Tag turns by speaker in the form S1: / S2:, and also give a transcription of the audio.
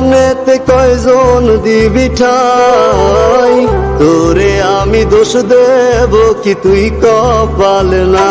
S1: মনেতে কয়জন দিবি ঠাই? তোরে আমি দোষ দেব কি তুই কপাল না